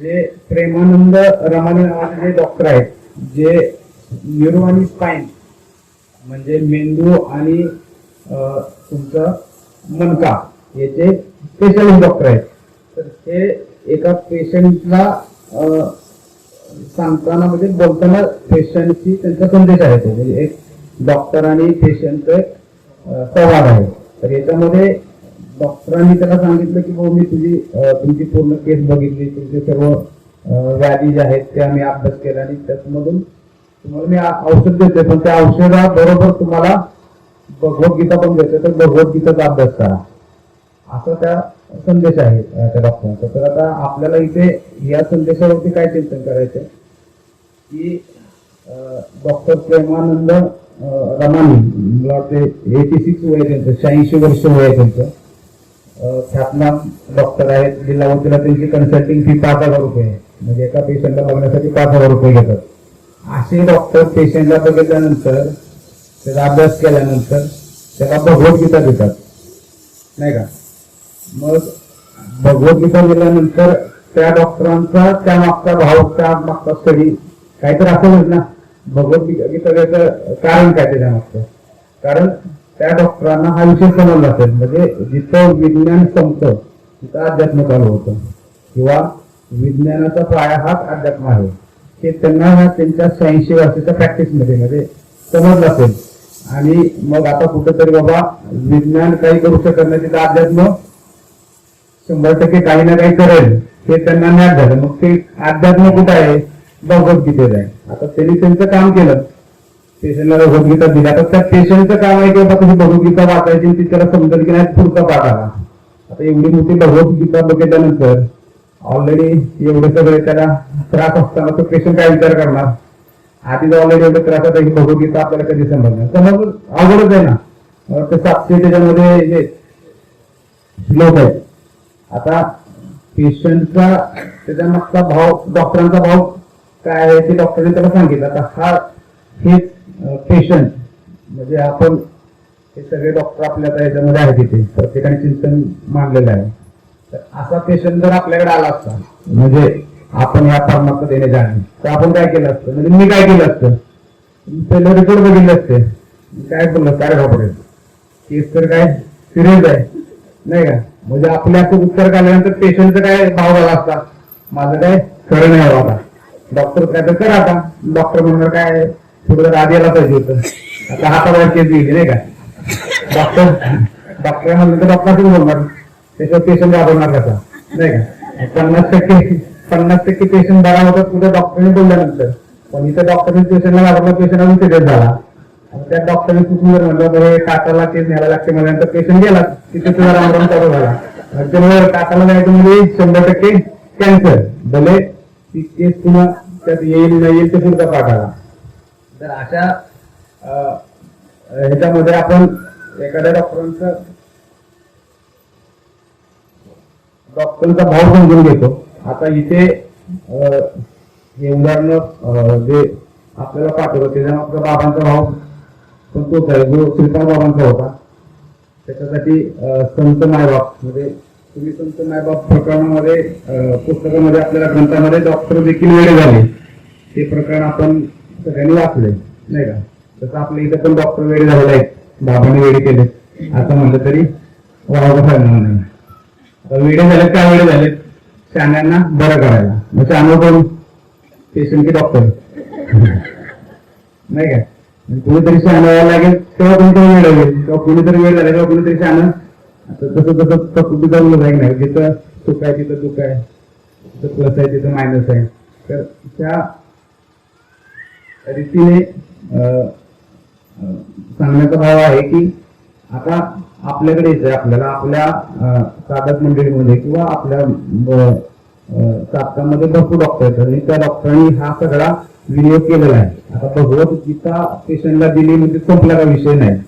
जे प्रेमानंद रमाने नावाचे जे डॉक्टर आहेत जे न्यूरो आणि स्पाईन म्हणजे मेंदू आणि तुमचं मनका याचे स्पेशलिस्ट डॉक्टर आहेत. तर ते एका पेशंटला सांगताना म्हणजे बोलताना पेशंटची त्यांचा संदेश आहे तो. म्हणजे एक डॉक्टर आणि पेशंटचं एक संवाद आहे. तर याच्यामध्ये डॉक्टरांनी त्याला सांगितलं की भाऊ मी तुझी तुमची पूर्ण केस बघितली तुमचे सर्व व्याधी जे आहेत ते आम्ही अभ्यास केला आणि त्याच्यामधून तुम्हाला मी औषध देते पण त्या औषधाबरोबर तुम्हाला भगवद्गीता पण देते तर भगवद्गीताचा अभ्यास करा. असा त्या संदेश आहे त्या डॉक्टरांचा. तर आता आपल्याला इथे या संदेशावरती काय चिंतन करायचं की डॉक्टर प्रेमानंद रमानी मला वाटते एटी सिक्स वय त्यांचं शहाऐंशी वर्ष वय आहे त्यांचं. ख्यातनाम डॉक्टर आहेत जिल्हावतीला त्यांची कन्सल्टिंग फी पाच हजार रुपये आहे. म्हणजे एका पेशंटला बघण्यासाठी पाच हजार रुपये घेतात. असे डॉक्टर पेशंटला बघितल्यानंतर त्याचा अभ्यास केल्यानंतर त्याला भगवद्गीता देतात. नाही का? मग भगवद्गीता दिल्यानंतर त्या डॉक्टरांचा त्या मागचा भाव त्या मागचा स्टडी काहीतरी असेलच ना? भगवद्गीता द्यायचं कारण काय त्याच्या मागचं? कारण त्या डॉक्टरांना हा विषय समजला असेल. म्हणजे जिथं विज्ञान संपतं तिथं अध्यात्म चालू होतं. किंवा विज्ञानाचा पाया हाच अध्यात्म आहे. हे त्यांना त्यांच्या शहाऐंशी वर्षाच्या प्रॅक्टिसमध्ये म्हणजे समजलं असेल. आणि मग आता कुठंतरी बाबा विज्ञान काही करू शकत नाही तिथं अध्यात्म शंभर टक्के काही ना काही करेल. हे त्यांना ज्ञात झालं. मग ते अध्यात्म कुठं आहे? भगवद्गीतेत आहे. आता त्यांनी त्यांचं काम केलं. पेशंटला भगवद्गीता दिल्या तर त्या पेशंटचं काम आहे की बाबा तुझी भगवद्गीता वाचायची ती त्याला समजेल की नाही पुढचा पाठ आला. आता एवढी मोठी भगवद्गीता बघितल्यानंतर ऑलरेडी एवढे सगळे त्याला त्रास असताना तो पेशंट काय विचार करणार? आधीच ऑलरेडी एवढं त्रास होता की भगवद्गीता आपल्याला कधी समजणार तर मग अवघडच आहे ना. अं, ते सातशे त्याच्यामध्ये जे श्लोक आहेत. आता पेशंटचा त्याच्या मागचा भाव डॉक्टरांचा भाव काय आहे ते डॉक्टरने त्याला सांगितलं. आता हा हेच पेशंट म्हणजे आपण हे सगळे डॉक्टर आपल्या आता याच्यामध्ये आहेत तिथे प्रत्येकाने चिंतन मांडलेलं आहे. तर असा पेशंट जर आपल्याकडे आला असता म्हणजे आपण या फार्माचं देणे जाणे तर आपण काय केलं असतं? म्हणजे मी काय केलं असतं? पहिलं रिपोर्ट बघितले असते. काय बोललं? काय घाबरेल केस तर काय सिरियस आहे. नाही का? म्हणजे आपल्या उत्तर काढल्यानंतर पेशंटचा काय भाव झाला असता? माझं काय खरं नाही हवं आता डॉक्टर काय तर करा आता. डॉक्टर म्हणणार काय थोडं आधी यायला पाहिजे होतं. आता हातावर केस गेली नाही का? डॉक्टर डॉक्टर म्हणलं तर डॉक्टर बोलणार. त्याच्यावर पेशंट घाबरणार कसा नाही का? पन्नास टक्के पन्नास टक्के पेशंट बरा होतात कुठे डॉक्टरने बोलल्यानंतर. पण इथं डॉक्टरने पेशंटला घाबरला पेशंट अजून सिरियस झाला. आणि त्या डॉक्टरने चुकून जर म्हणलं बरं काकाला केस न्यायला लागते म्हणल्यानंतर पेशंट गेला. तिथे तुझा रामराम चालू झाला. त्यामुळे काकाला जायचं म्हणजे शंभर टक्के कॅन्सर भले ती केस पुन्हा त्यात येईल नाही येईल ते पुढचा पाठ आला. तर अशा अं, ह्याच्यामध्ये आपण एखाद्या डॉक्टरांचं डॉक्टरचा भाव समजून घेतो. आता इथे हे उदाहरण जे आपल्याला पाठवलं त्याच्या आपल्या बाबांचा भाव पण तोच आहे जो श्रीपाल बाबांचा होता. त्याच्यासाठी संत मायबाप म्हणजे तुम्ही संत मायबाप प्रकरणामध्ये पुस्तकामध्ये आपल्याला ग्रंथामध्ये डॉक्टर देखील वेळ झाले. ते प्रकरण आपण सगळ्यांनी वाचले नाही का? तसं आपल्या इथं पण डॉक्टर वेळे झालेले आहेत. बाबांनी वेळे केले आता म्हटलं तरी वावगं सांगणार नाही. आता वेळे झाले काय वेळे झाले शाण्यांना बरं करायला. मग शाणं कोण पेशंट की डॉक्टर नाही का? कुणीतरी शहाणं यायला लागेल तेव्हा कोणतरी वेळ लागेल. किंवा कुणीतरी वेळ झाला किंवा कुणीतरी शहाणं आता तसं तसं प्रकृती चालू जाईल नाही जिथं सुख आहे तिथं दुःख आहे. जिथं प्लस आहे तिथं मायनस आहे. तर त्या रीतीने अं, सांगण्याचा भाव आहे की आता आपल्याकडे जे आपल्याला आपल्या अं, साधक मंडळीमध्ये किंवा आपल्या अं, साधकामध्ये भरपूर डॉक्टर आहेत आणि त्या डॉक्टरांनी हा सगळा विनियोग केलेला आहे. आता भगवत गीता पेशंटला दिली म्हणजे संपला का विषय नाही.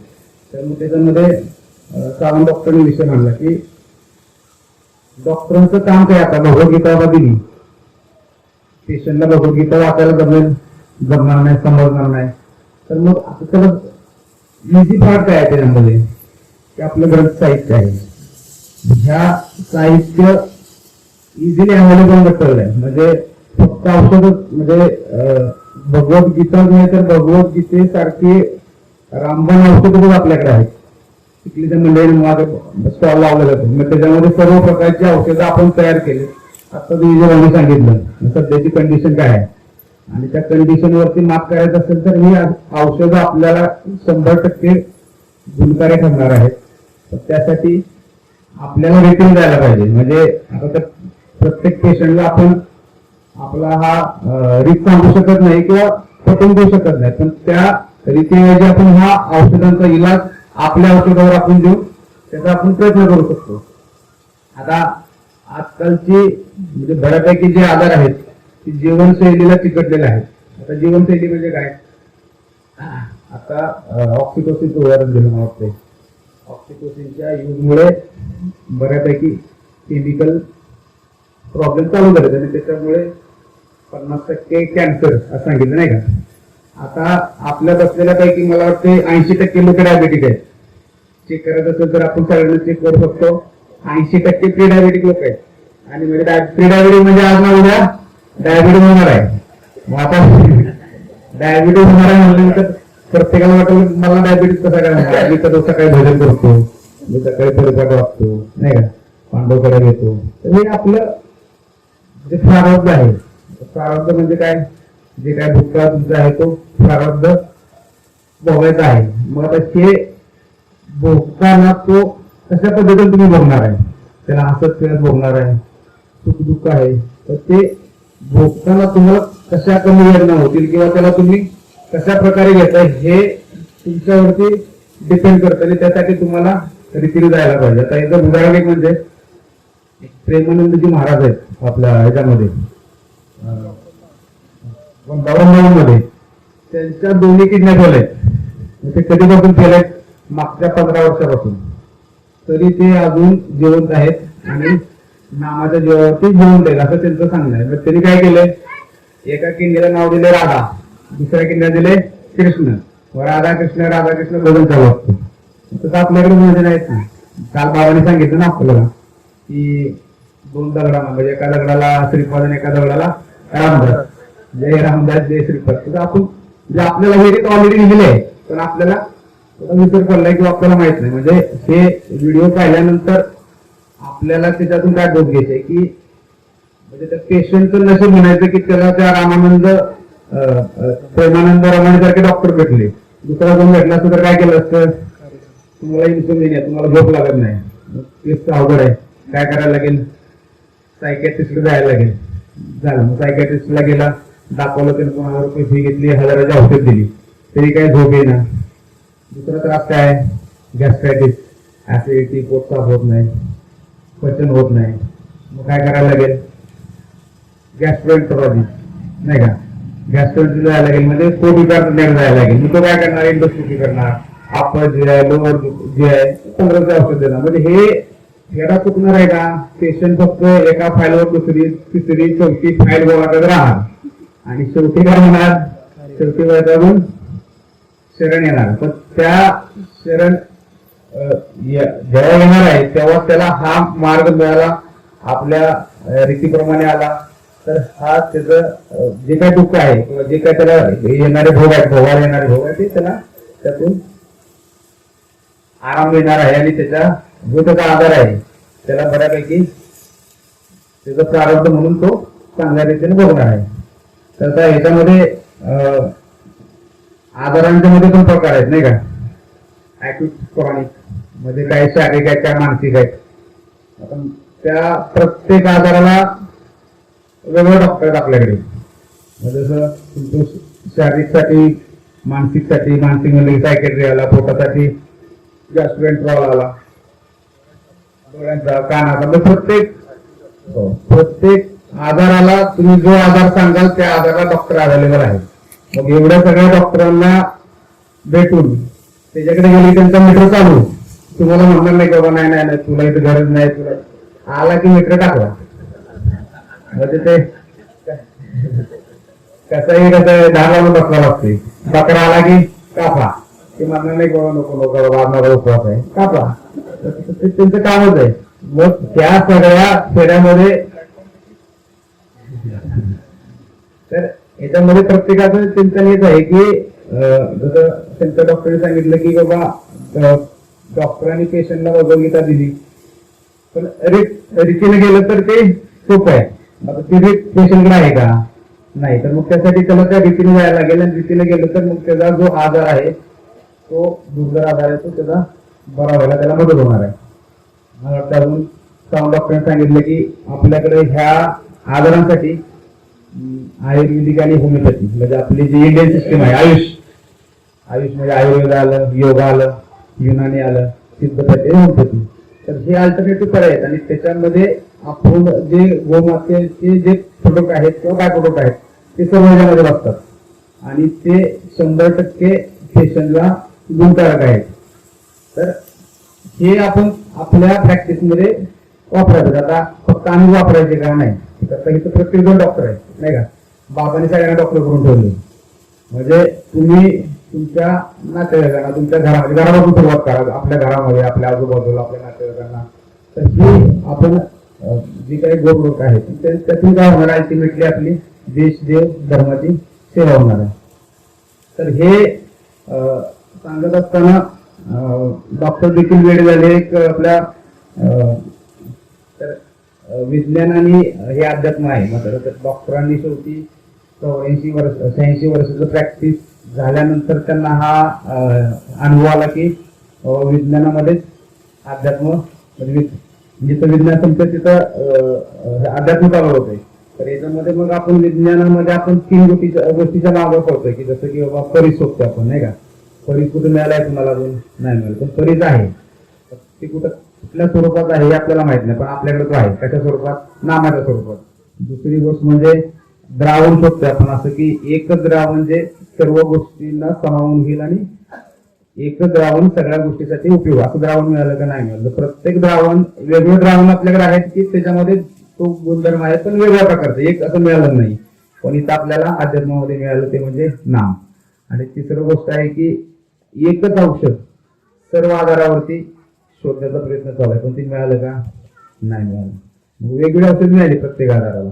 तर मग त्याच्यामध्ये सावंत डॉक्टरने विषय मांडला की डॉक्टरांचं काम काय आता? भगवत गीता दिली. पेशंटला भगवद्गीता वाचायला जमेल. जमणार नाही समजणार नाही. तर मग आता त्याला इझी पार्ट काय आहे त्याच्यामध्ये? की आपलं ग्रंथ साहित्य आहे. ह्या साहित्य इझिली अवेलेबल मटेरियल आहे. म्हणजे फक्त औषधच म्हणजे अं, भगवद्गीता नाही तर भगवद्गीतेसारखी रामबाण औषधच आपल्याकडे आहेत. चिखलीच्या मंडळीने माझं स्टॉल लावला जातो मग त्याच्यामध्ये सर्व प्रकारची औषधं आपण तयार केली. आता तुम्ही जे सांगितलं सध्याची कंडिशन काय आहे? आणि त्या कंडिशन वरती मात करायचं असेल तर ही औषधं आपल्याला शंभर टक्के गुणकारी ठरणार आहेत तर त्यासाठी आपल्याला रेटिंग द्यायला पाहिजे. म्हणजे आता तर प्रत्येक पेशंटला आपण आपला हा रिस्क सांगू शकत नाही किंवा पटवून देऊ शकत नाही. पण त्या रीतीऐवजी आपण हा औषधांचा इलाज आपल्या औषधावर आपण देऊ त्याचा आपण प्रयत्न करू शकतो. आता आजकालची म्हणजे बऱ्यापैकी जे आजार आहेत जीवनशैलीला चिकटलेले आहेत. आता जीवनशैली म्हणजे काय? आता ऑक्सिटोसिनचं उदाहरण दिलं मला वाटतंय. ऑक्सिटोसिनच्या युजमुळे बऱ्यापैकी केमिकल प्रॉब्लेम चालू झाले आणि त्याच्यामुळे पन्नास टक्के कॅन्सर असं सांगितलं नाही का? आता आपल्यात असलेल्यापैकी मला वाटते ऐंशी टक्के लोक डायबेटिक आहेत. चेक करायचं असेल तर आपण सगळ्यांना चेक करू शकतो. ऐंशी टक्के प्री डायबेटिक लोक आहेत. आणि म्हणजे प्री डायबेटिक म्हणजे आज ना उद्या डायबिटीज होणार आहे. मग आता डायबिटीज होणार आहे म्हणल्यानंतर प्रत्येकाला वाटलं मला डायबिटीज कसा काय होणार? मी तर सकाळी भजन करतो. मी सकाळी परिपाठ वाचतो. नाही का? पांडवकडे घेतो. तर हे आपलं जे प्रारब्ध आहे. प्रारब्ध म्हणजे काय? जे काय भूतकाळ तुमचा आहे तो प्रारब्ध भोगायचा आहे. मग आता हे भोगताना तो कशा पद्धतीने तुम्ही भोगणार आहे? त्याला हसत खेळत भोगणार आहे. सुख दुःख आहे. तर ते भोगताना तुम्हाला कशा कमी वेदना होतील किंवा त्याला तुम्ही कशा प्रकारे घेताय हे तुमच्यावरती डिपेंड करतं आणि त्यासाठी तुम्हाला रीतीने जायला पाहिजे. आता याचं उदाहरण एक म्हणजे प्रेमानंदजी महाराज आहेत आपल्या ह्याच्यामध्ये. अं, मध्ये त्यांच्या दोन्ही किडन्या आहेत. ते कधीपासून केले मागच्या पंधरा वर्षापासून. तरी ते अजून जिवंत आहेत आणि नामाच्या जीवावरती घेऊन देईल असं त्यांचं सांगणं आहे मग त्यांनी काय केलंय? एका किंडीला नाव दिले राधा. दुसऱ्या किंडीला दिले कृष्ण. व राधा कृष्ण राधा कृष्ण बघून चालू असतं तसं आपल्याकडे म्हणजे नाहीत ना. काल बाबाने सांगितलं ना आपल्याला की दोन दगडांना म्हणजे एका दगडाला श्रीपाद आणि एका दगडाला रामदास. जय रामदास जय श्रीपाद. तसं आपण म्हणजे आपल्याला हे ऑलरेडी लिहिले आहे. पण आपल्याला विसर पडलाय किंवा आपल्याला माहीत नाही. म्हणजे हे व्हिडिओ पाहिल्यानंतर आपल्याला त्याच्यातून काय बोध घ्यायचंय की म्हणजे त्या पेशंटचं नशीब म्हणायचं की त्याला त्या रामानंद प्रेमानंद रमाने सारखे डॉक्टर भेटले. दुसरा कोण भेटला असतं तर काय केलं असतं? तुम्हाला इन्सुलिन आहे तुम्हाला झोप लागत नाही. तेच तर अवघड आहे. काय करायला लागेल? सायकॅट्रिस्टला जायला लागेल. झालं. मग सायकॅट्रिस्टला गेला दाखवलं त्याने कोणाला रुपये फी घेतली हजाराची औषध दिली. तरी काय झोप येईना. दुसरा त्रास काय? गॅस्ट्रायटिस ऍसिडिटी पोट साफ होत नाही. पचन होत नाही. मग काय करायला लागेल? गॅस्ट्रोएंटरॉलॉजी नाही का? गॅस्ट्रोलॉजी जायला लागेल म्हणजे पोट विकार जायला लागेल. मग तो काय करणार? इंडोस्कोपी करणार. आपण जे आहे लोअर जे आहे पंधराचे औषध देणार. म्हणजे हे येडा चुकणार आहे का पेशंट फक्त एका फाईलवर दुसरी तिसरी चौथी फाईल गोळा करत राहणार. आणि शेवटी काय होणार? शेवटी वैद्याकडून शरण येणार. पण त्या शरण जेव्हा येणार आहे तेव्हा त्याला हा मार्ग मिळाला आपल्या रीतीप्रमाणे आला. तर हा त्याचं जे काय दुःख आहे किंवा जे काय त्याला येणारे भोग आहेत भोगायला येणारे भोग आहे ते त्याला त्यातून आराम मिळणार आहे आणि त्याचा जो त्याचा आधार आहे त्याला बऱ्यापैकी त्याचा प्रारब्ध म्हणून तो चांगल्या रीतीने बघणार आहे. तर आता ह्याच्यामध्ये अं, मध्ये पण प्रकार आहेत नाही का? ॲक्यूट क्रॉनिकमध्ये काय शारीरिक आहेत काय मानसिक आहेत. आपण त्या प्रत्येक आजाराला वेगळं डॉक्टर आहेत आपल्याकडे. म्हणजे जसं तुमचं शारीरिकसाठी मानसिकसाठी मानसिक म्हणजे सायकेट्री आला पोटासाठी गॅस्ट्रोएंट्रॉल आला डोळ्यांचा कानाचा म्हणजे प्रत्येक हो, प्रत्येक आजाराला तुम्ही जो आजार सांगाल त्या आजाराला डॉक्टर अवेलेबल आहे मग एवढ्या सगळ्या डॉक्टरांना भेटून त्याच्याकडे गेली त्यांचा मीटर चालू तुम्हाला म्हणणार नाही बाबा नाही नाही नाही, तुला इथं गरज नाही तुला आला की मीटर टाकला. म्हणजे ते कसंही कसं दहा लावून बसला लागते बकरा आला की कापा. ते म्हणणार नाही बाबा नको नको बाबा माझा उपवास आहे. कापा. ते त्यांचं कामच आहे. मग त्या सगळ्या फेऱ्यामध्ये तर याच्यामध्ये प्रत्येकाचं चिंतन हेच आहे की जसं त्यांच्या डॉक्टरने सांगितलं की बाबा डॉक्टरांनी पेशंटला वगवगीता दिली. पण रीत रीतीने गेलं तर ते सोपं आहे. आता ती रीत पेशंटकडे आहे का? नाही. तर मग त्यासाठी त्याला त्या रीतीने जायला लागेल आणि रीतीने गेलं तर मग त्याचा जो आजार आहे तो दुर्धर आजार आहे तो त्याचा बरा व्हायला त्याला मदत होणार आहे. मला वाटतं अजून साऊंड डॉक्टरने सांगितलं की आपल्याकडे ह्या आजारांसाठी आयुर्वेदिक आणि होमिओपॅथी म्हणजे आपली जी इंडियन सिस्टम आहे आयुष आयुष म्हणजे आयुर्वेद आलं योगा आलं युनानी आलं सिद्धपॅथी होमिओपॅथी तर हे अल्टरनेटिव्ह पर्याय आहेत आणि त्याच्यामध्ये आपण जे गोमातेचे जे प्रोडक्ट आहेत किंवा बाय प्रोडक्ट आहेत ते सर्व याच्यामध्ये आणि ते शंभर टक्के पेशंटला गुणकारक आहेत. तर हे आपण आपल्या प्रॅक्टिसमध्ये वापरायचं. आता फक्त आम्ही वापरायचे का नाही? आता इथं प्रत्येक जण डॉक्टर आहे नाही का? बाबाने सगळ्यांना डॉक्टर करून ठेवले. म्हणजे तुम्ही तुमच्या नातेवाईकांना तुमच्या घरामध्ये घरापासून सुरुवात करा. आपल्या घरामध्ये आपल्या आजूबाजूला आपल्या नातेवाईकांना. तर ही आपण जी काही गोड लोक आहेत ते- त्यातून काय होणार अल्टिमेटली आपली देश देव धर्माची सेवा होणार आहे. तर हे सांगत असताना डॉक्टर देखील वेळ झाले. एक आपल्या अं, तर विज्ञान आणि हे अध्यात्म आहे. मात्र तर डॉक्टरांनी शेवटी चौऱ्याऐंशी वर्ष शहाऐंशी वर्षाचं प्रॅक्टिस झाल्यानंतर त्यांना हा अनुभव आला की विज्ञानामध्येच अध्यात्म म्हणजे जिथं विज्ञान संपतं तिथं अध्यात्म चालू होते तर याच्यामध्ये मग आपण विज्ञानामध्ये आपण तीन गोष्टीच्या गोष्टीच्या मागं पडतोय की जसं की बाबा परीस सोपतो आपण नाही का? परीस कुठे मिळालाय तुम्हाला अजून? नाही मिळालं. पण परीस आहे. तर ते कुठं कुठल्या स्वरूपात आहे हे आपल्याला माहीत नाही पण आपल्याकडे तो आहे. त्याच्या स्वरूपात नामाच्या स्वरूपात. दुसरी गोष्ट म्हणजे द्रावण शोधतोय आपण असं की एकच द्रावण म्हणजे सर्व गोष्टींना सामावून घेईल आणि एकच द्रावण सगळ्या गोष्टीसाठी उपयोग. असं द्रावण मिळालं का नाही मिळालं? प्रत्येक द्रावण वेगवेगळे द्रावण आपल्याकडे आहेत की त्याच्यामध्ये तो गुणधर्म आहे पण वेगळ्या प्रकारचं. एक असं मिळालं नाही. पण इथं आपल्याला अध्यात्मामध्ये मिळालं ते म्हणजे नाम. आणि तिसरं गोष्ट आहे की एकच औषध सर्व आधारावरती शोधण्याचा प्रयत्न चालू आहे. पण ते मिळालं का? नाही मिळालं. वेगवेगळी औषध मिळाली प्रत्येक आधाराला.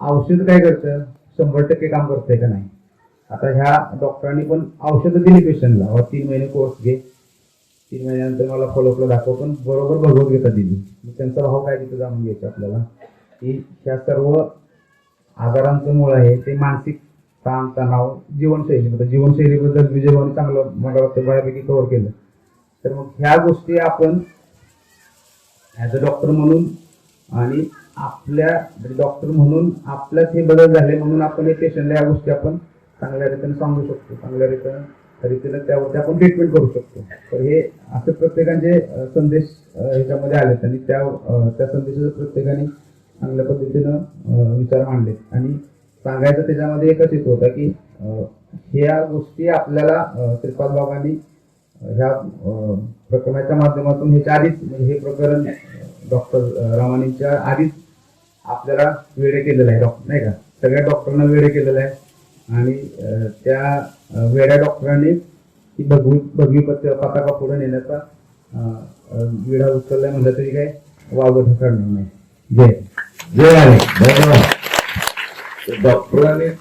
औषध काय करतं? शंभर टक्के काम करतंय का नाही? आता ह्या डॉक्टरांनी पण औषधं दिली पेशंटला. व तीन महिने कोर्स घे. तीन महिन्यानंतर मला फॉलोअपला दाखव. पण बरोबर भगवद्गीता दिली. मग त्यांचा भाव काय तिथं जाणून घ्यायचं आपल्याला? की ह्या सर्व आजारांचं मूळ आहे. ते मानसिक ताण तणाव जीवनशैली. म्हणजे जीवनशैलीबद्दल विजयभाऊने चांगलं मला वाटतं बऱ्यापैकी कव्हर केलं. तर मग ह्या गोष्टी आपण ॲज अ डॉक्टर म्हणून आणि आपल्या म्हणजे डॉक्टर म्हणून आपल्यात हे बदल झाले म्हणून आपण हे पेशंटला या गोष्टी आपण चांगल्या रीतीने सांगू शकतो. चांगल्या रीतीने रीतीने त्यावरती आपण ट्रीटमेंट करू शकतो. तर हे असे प्रत्येकांचे संदेश ह्याच्यामध्ये आलेत आणि त्या त्या संदेशाचं प्रत्येकाने चांगल्या पद्धतीनं विचार मांडले आणि सांगायचं त्याच्यामध्ये एकच हेतू होता की ह्या गोष्टी आपल्याला त्रिपाल श्रीपाद बाबांनी ह्या प्रकरणाच्या माध्यमातून ह्याच्या आधीच हे प्रकरण डॉक्टर रामानींच्या आधीच आपल्याला वेळे केलेलं आहे डॉक्टर नाही का? सगळ्या डॉक्टरांना वेळे केलेलं आहे. आणि त्या वेड्या डॉक्टरांनी ही भगवी भगवी पत पताका पुढे नेण्याचा विडा उचललाय म्हणलं तरी काय वावगं ठरणार नाही. जय जय आले धन्यवाद. डॉक्टरांनीच